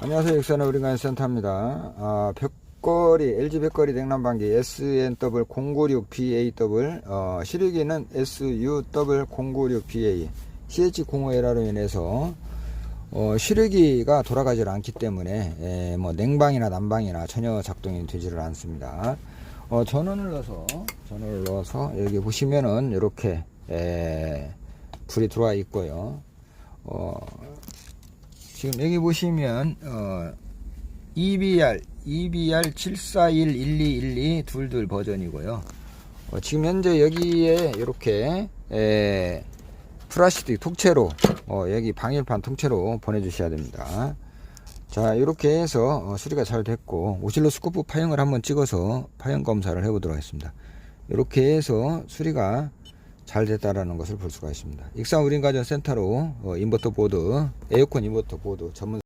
안녕하세요. 육산의 우리가의 센터입니다. 아, 벽걸이, LG 벽걸이 냉난방기 SNW096BAW, 어, 시리기는 SUW096BA, CH05L로 인해서, 어, 시르기가 돌아가질 않기 때문에, 에, 뭐, 냉방이나 난방이나 전혀 작동이 되지를 않습니다. 어, 전원을 넣어서, 전원을 넣어서, 여기 보시면은, 이렇게, 에, 불이 들어와 있고요. 어, 지금 여기 보시면 어, EBR EBR 7411212 22 버전이고요. 어, 지금 현재 여기에 이렇게 에, 플라스틱 통째로 어, 여기 방열판 통째로 보내주셔야 됩니다. 자 이렇게 해서 어, 수리가 잘 됐고 오실로스코프 파형을 한번 찍어서 파형 검사를 해보도록 하겠습니다. 이렇게 해서 수리가 잘 됐다라는 것을 볼 수가 있습니다. 익산 우린가전 센터로 어, 인버터 보드, 에어컨 인버터 보드 전문